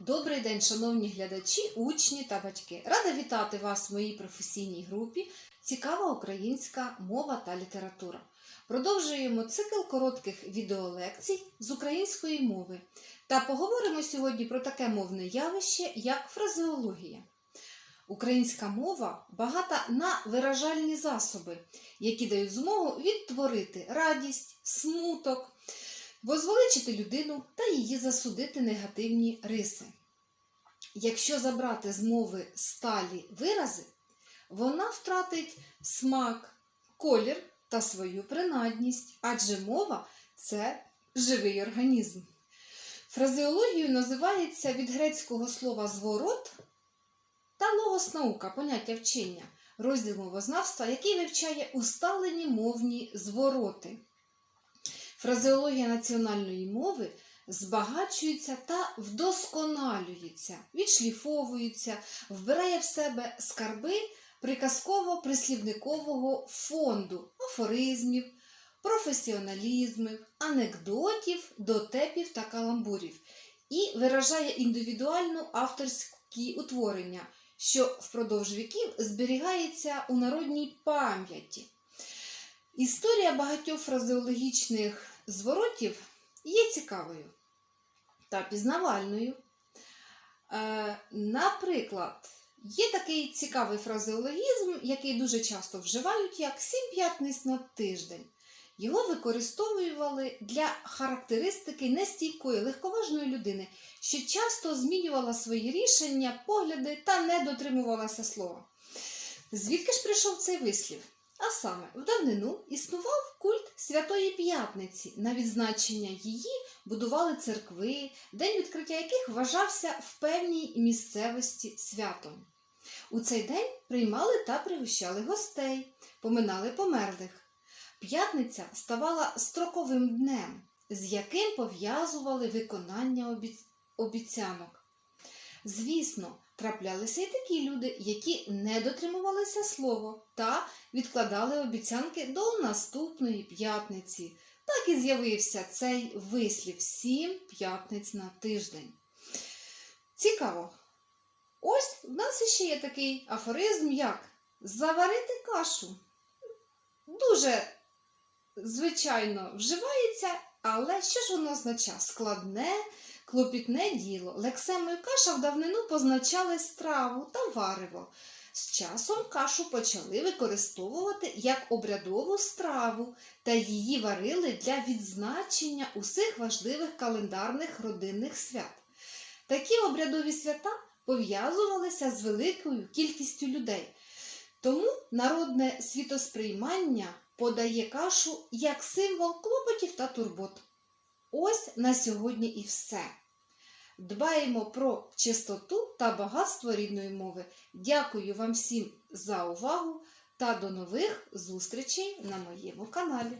Добрий день, шановні глядачі, учні та батьки. Рада вітати вас в моїй професійній групі Цікава українська мова та література. Продовжуємо цикл коротких відеолекцій з української мови та поговоримо сьогодні про таке мовне явище, як фразеологія. Українська мова багата на виражальні засоби, які дають змогу відтворити радість, смуток, возвеличити людину та її засудити негативні риси. Якщо забрати з мови сталі вирази, вона втратить смак, колір та свою принадність, адже мова це живий організм. Фразеологією називається від грецького слова зворот та логос наука, поняття вчення, розділ мовознавства, який вивчає усталені мовні звороти. Фразеологія національної мови збагачується та вдосконалюється, відшліфовується, вбирає в себе скарби приказково-прислівникового фонду, афоризмів, професіоналізмів, анекдотів, дотепів та каламбурів і виражає індивідуальну авторські утворення, що впродовж віків зберігається у народній пам'яті. Історія багатьох фразеологічних зворотів є цікавою та пізнавальною. Е, наприклад, є такий цікавий фразеологізм, який дуже часто вживають як сім п'ятниць на тиждень. Його використовували для характеристики нестійкої, легковажної людини, що часто змінювала свої рішення, погляди та не дотримувалася слова. Звідки ж прийшов цей вислів? А саме, в давнину існував культ Святої П'ятниці. На відзначення її будували церкви, день відкриття яких вважався в певній місцевості святом. У цей день приймали та пригощали гостей, поминали померлих. П'ятниця ставала строковим днем, з яким пов'язували виконання обіцянок. Звісно, траплялися й такі люди, які не дотримувалися слова та відкладали обіцянки до наступної п'ятниці. Так і з'явився цей вислів сім п'ятниць на тиждень. Цікаво. Ось в нас ще є такий афоризм, як заварити кашу. Дуже, звичайно, вживається, але що ж воно означає? Складне, клопітне діло. Лексемою каша в давнину позначали страву та варево. З часом кашу почали використовувати як обрядову страву та її варили для відзначення усіх важливих календарних родинних свят. Такі обрядові свята пов'язувалися з великою кількістю людей. Тому народне світосприймання подає кашу як символ клопотів та турбот. Ось на сьогодні і все. Дбаємо про чистоту та багатство рідної мови. Дякую вам всім за увагу та до нових зустрічей на моєму каналі.